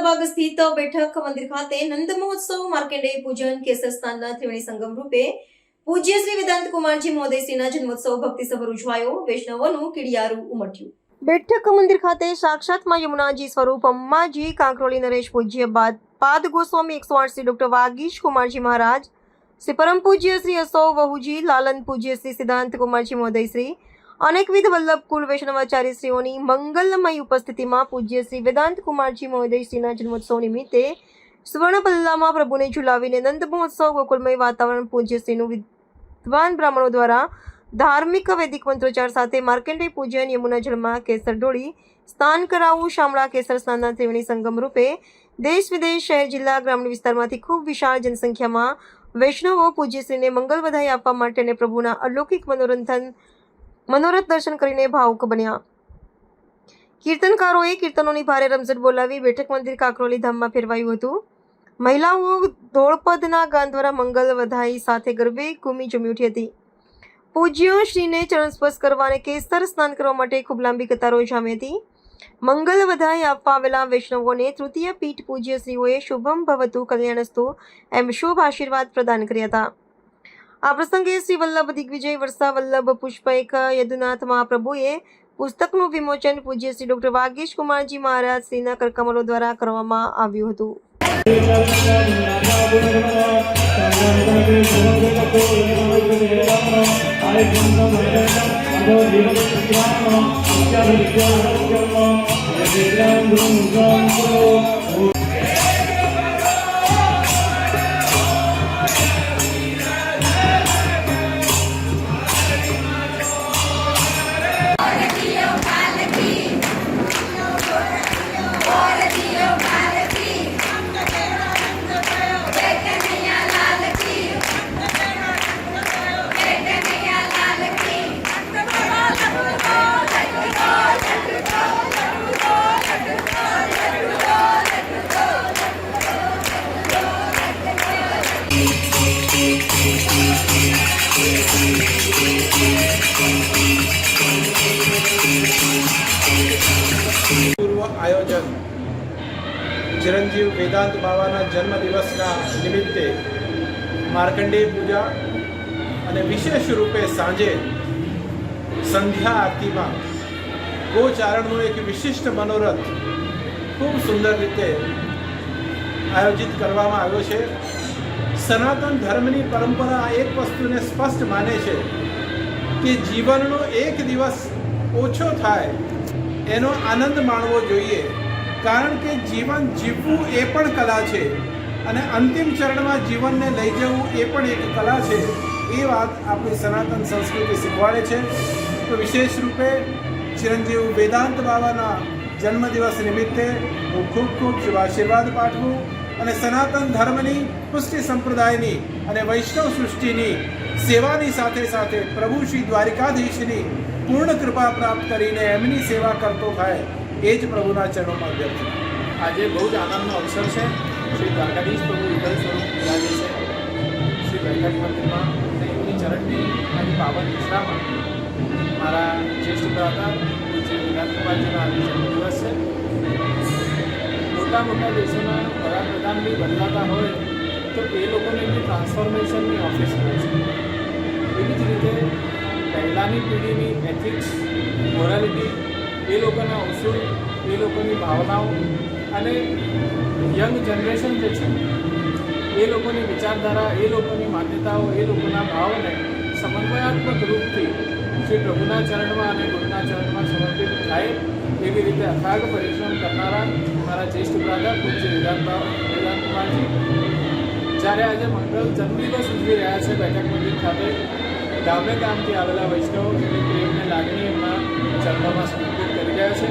બલ્લભબાગ સ્થિત બેઠક મંદિર ખાતે નંદ મહોત્સવ માર્કેન્ડે પૂજન કેસર સ્નાનના ત્રિવેણી સંગમ રૂપે પૂજ્ય શ્રી વેદાંત કુમારજી મહોદયશ્રીના જન્મોત્સવ ભક્તિસભર ઉજવાયો. વૈષ્ણવોનું કિડિયારું ઉમટ્યું. બેઠક મંદિર ખાતે સાક્ષાતમાં યમુનાજી સ્વરૂપ અંબાજી કાંકરોલી નરેશ પૂજ્ય બાદ પાદ ગોસ્વામી એકસો આઠ શ્રી ડોક્ટર વાગીશ કુમારજી મહારાજ, શ્રી પરમ પૂજ્ય શ્રી અસો વહુજી, લાલન પૂજ્ય શ્રી સિદ્ધાંત કુમારજી મહોદય શ્રી અનેકવિધ વલ્લભ કુલ વૈષ્ણવાચાર્ય શ્રીઓની મંગલમય ઉપસ્થિતિમાં પૂજ્ય શ્રી વેદાંત કુમારજી મહોદય શ્રીના જન્મોત્સવ નિમિત્તે સુવર્ણ પલ્લામાં પ્રભુને ઝુલાવીને નંદ મહોત્સવ ગોકુલમય વાતાવરણ પૂજ્યશ્રીનું વિદ્વાન બ્રાહ્મણો દ્વારા ધાર્મિક વૈદિક મંત્રોચ્ચાર સાથે માર્કેન્ડેય પૂજન યમુના જળમાં કેસર ડોળી સ્નાન કરાવવું શામળા કેસર સ્નાનના ત્રિવેણી સંગમ રૂપે દેશ વિદેશ, શહેર, જિલ્લા, ગ્રામીણ વિસ્તારમાંથી ખૂબ વિશાળ જનસંખ્યામાં વૈષ્ણવો પૂજ્યશ્રીને મંગલ વધાઈ આપવા માટે અને પ્રભુના અલૌકિક મનોરંજન મનોરથ દર્શન કરીને ભાવુક બન્યા. કીર્તનકારોએ કીર્તનોની ભારે રમઝટ બોલાવી બેઠક મંદિર કાકરોલી ધામમાં ફેરવાયું હતું. મહિલાઓ ધોળપદના ગાન દ્વારા મંગલ વધાઈ સાથે ગરબે ઘૂમી જમી ઉઠી હતી. પૂજ્ય શ્રીને ચરણ સ્પર્શ કરવા અને કેસર સ્નાન કરવા માટે ખૂબ લાંબી કતારો જામી હતી. મંગલ વધાઈ આપવા આવેલા વૈષ્ણવોને તૃતીય પીઠ પૂજ્ય શ્રીઓએ શુભમ ભવતુ કલ્યાણસ્તુ એમ શુભ આશીર્વાદ પ્રદાન કર્યા હતા. આ પ્રસંગે શ્રી વલ્લભ દિગ્વિજય વર્ષા વલ્લભ પુષ્પૈક યદુનાથ મહાપ્રભુએ પુસ્તકનું વિમોચન પૂજ્ય શ્રી ડોક્ટર વાગેશ કુમારજી મહારાજ શ્રીના કરકમલો દ્વારા કરવામાં આવ્યું હતું. આયોજન ચિરંજીવ વેદાંત બાવાના જન્મદિવસના નિમિત્તે માર્કંડેય પૂજા અને વિશેષ રૂપે સાંજે સંધ્યા આરતીમાં ગોચારણનો એક વિશિષ્ટ મનોરથ ખૂબ સુંદર રીતે આયોજિત કરવામાં આવ્યો છે. સનાતન ધર્મની પરંપરા એક વસ્તુને સ્પષ્ટ માને છે કે જીવનનો એક દિવસ ઓછો થાય એનો આનંદ માણવો જોઈએ. કારણ કે જીવન જીવવું એ પણ કલા છે અને અંતિમ ચરણમાં જીવનને લઈ જવું એ પણ એક કલા છે. એ વાત આપણી સનાતન સંસ્કૃતિ શીખવાડે છે. તો વિશેષ રૂપે ચિરંજીવ વેદાંત બાબાના જન્મદિવસ નિમિત્તે હું ખૂબ ખૂબ શુભ આશીર્વાદ પાઠવું. અને સનાતન ધર્મની પુષ્ટિ સંપ્રદાયની અને વૈષ્ણવ સૃષ્ટિની સેવાની સાથે સાથે પ્રભુ શ્રી દ્વારિકાધીશની પૂર્ણ કૃપા પ્રાપ્ત કરીને એમની સેવા કરતો થાય એ જ પ્રભુના ચરણોમાં વ્યક્ત આજે બહુ જ આનંદનો અવસર છે. શ્રી દ્વારકાધીશ પ્રભુ વિગલ સ્વરૂપ બિરાજે છે. શ્રી વૈકટ મંદિરમાં એમની ચરણની અને પાવન દિશામાં મારા જ્યેષ્ઠ ભ્રાતા જે વિરાટ કુમારજીનો આજે જન્મદિવસ છે. મોટા મોટા દેશોના વડાપ્રધાન બી બદલાતા હોય તો એ લોકોને એમની ટ્રાન્સફોર્મેશનની ઓફિસ હોય છે. એવી જ રીતે પહેલાંની પેઢીની એથિક્સ મોરાલિટી એ લોકોના ઉસૂલ એ લોકોની ભાવનાઓ અને યંગ જનરેશન જે છે, એ લોકોની વિચારધારા, એ લોકોની માન્યતાઓ, એ લોકોના ભાવને સમન્વયાત્મક રૂપથી શ્રી પ્રભુના ચરણમાં અને ગુરુના ચરણમાં સમર્પિત થાય એવી રીતે અથાગ પરિશ્રમ કરનારા મારા જ્યેષ્ઠ બ્રાધા પૂજ્ય વેદાંત જ્યારે આજે મંગળ જન્મદિવસ ઉજવી રહ્યા છે બેઠક મંદિર ખાતે, ગામે ગામથી આવેલા વૈષ્ણવો એમની પ્રેમને લાગણી એમના ચરણોમાં સમર્પિત કરી રહ્યા છે.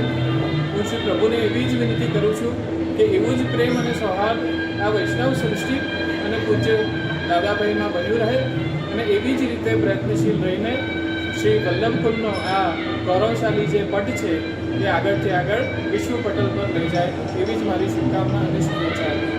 હું શ્રી પ્રભુને એવી જ વિનંતી કરું છું કે એવું જ પ્રેમ અને સૌહાર્દ આ વૈષ્ણવ સૃષ્ટિ અને પૂજ્ય દાદાભાઈમાં બન્યું રહે અને એવી જ રીતે પ્રયત્નશીલ રહીને શ્રી વલ્લભકુલનો આ ગૌરવશાલી જે પટ છે એ આગળથી આગળ વિશ્વ પટલ પર લઈ જાય એવી જ મારી શુભકામના અને શુભેચ્છા